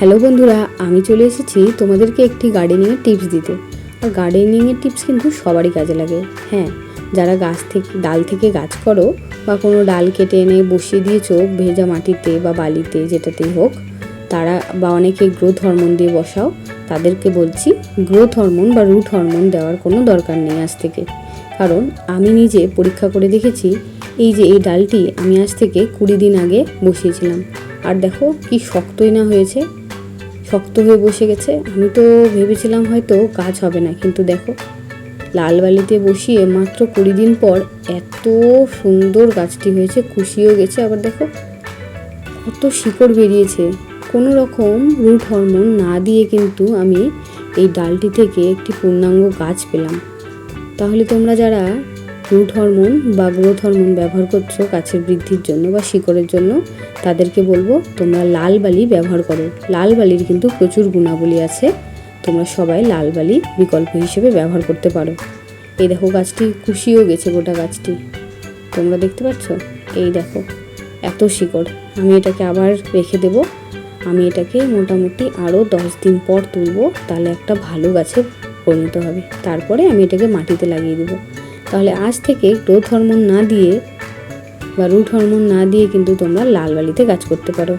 Hello বন্ধুরা, আমি চলে এসেছি তোমাদেরকে একটি গার্ডেনিংয়ের টিপস দিতে। আর গার্ডেনিংয়ের টিপস কিন্তু সবারই কাজে লাগে। হ্যাঁ যারা গাছ থেকে, ডাল থেকে গাছ করো বা কোনো ডাল কেটে এনে বসিয়ে দিয়েছ ভেজা মাটিতে বা বালিতে, যেটাতেই হোক, তারা বা অনেকে গ্রোথ হরমোন দিয়ে বসাও, তাদেরকে বলছি গ্রোথ হরমোন বা রুট হরমোন দেওয়ার কোনো দরকার নেই আজ থেকে। কারণ আমি নিজে পরীক্ষা করে দেখেছি, এই যে এই ডালটি আমি আজ থেকে কুড়ি দিন আগে বসিয়েছিলাম। আর দেখো কি শক্তই না হয়েছে। শক্ত হয়ে বসে গেছে। আমি তো ভেবেছিলাম হয়তো গাছ হবে না, কিন্তু দেখো, লাল বালিতে বসিয়ে মাত্র কুড়ি দিন পর এত সুন্দর গাছটি হয়েছে, খুশিও গেছে। আবার দেখো, কত শিকড় বেরিয়েছে। কোনো রকম রুট হরমোন না দিয়ে কিন্তু আমি এই ডালটি থেকে একটি পূর্ণাঙ্গ গাছ পেলাম। তাহলে তোমরা যারা রুট হরমোন বা গ্রোথ হরমোন ব্যবহার করছ গাছের বৃদ্ধির জন্য বা শিকড়ের জন্য, তাদেরকে বলব তোমরা লাল বালি ব্যবহার করো। লাল বালির কিন্তু প্রচুর গুণাবলী আছে। তোমরা সবাই লাল বালি বিকল্প হিসেবে ব্যবহার করতে পারো। এই দেখো গাছটি খুশিও গেছে গোটা গাছটি। তোমরা দেখতে পাচ্ছ? এই দেখো, এত শিকড়। আমি এটাকে আবার রেখে দেব। আমি এটাকে মোটামুটি আরও দশ দিন পর তুলব, তাহলে একটা ভালো গাছে পরিণত হবে। তারপরে আমি এটাকে মাটিতে লাগিয়ে দেবো। তাহলে আজ থেকে গ্রোথ হরমোন না দিয়ে বা রুট হরমোন না দিয়ে কিন্তু তোমরা লাল বালিতে কাজ করতে পারো।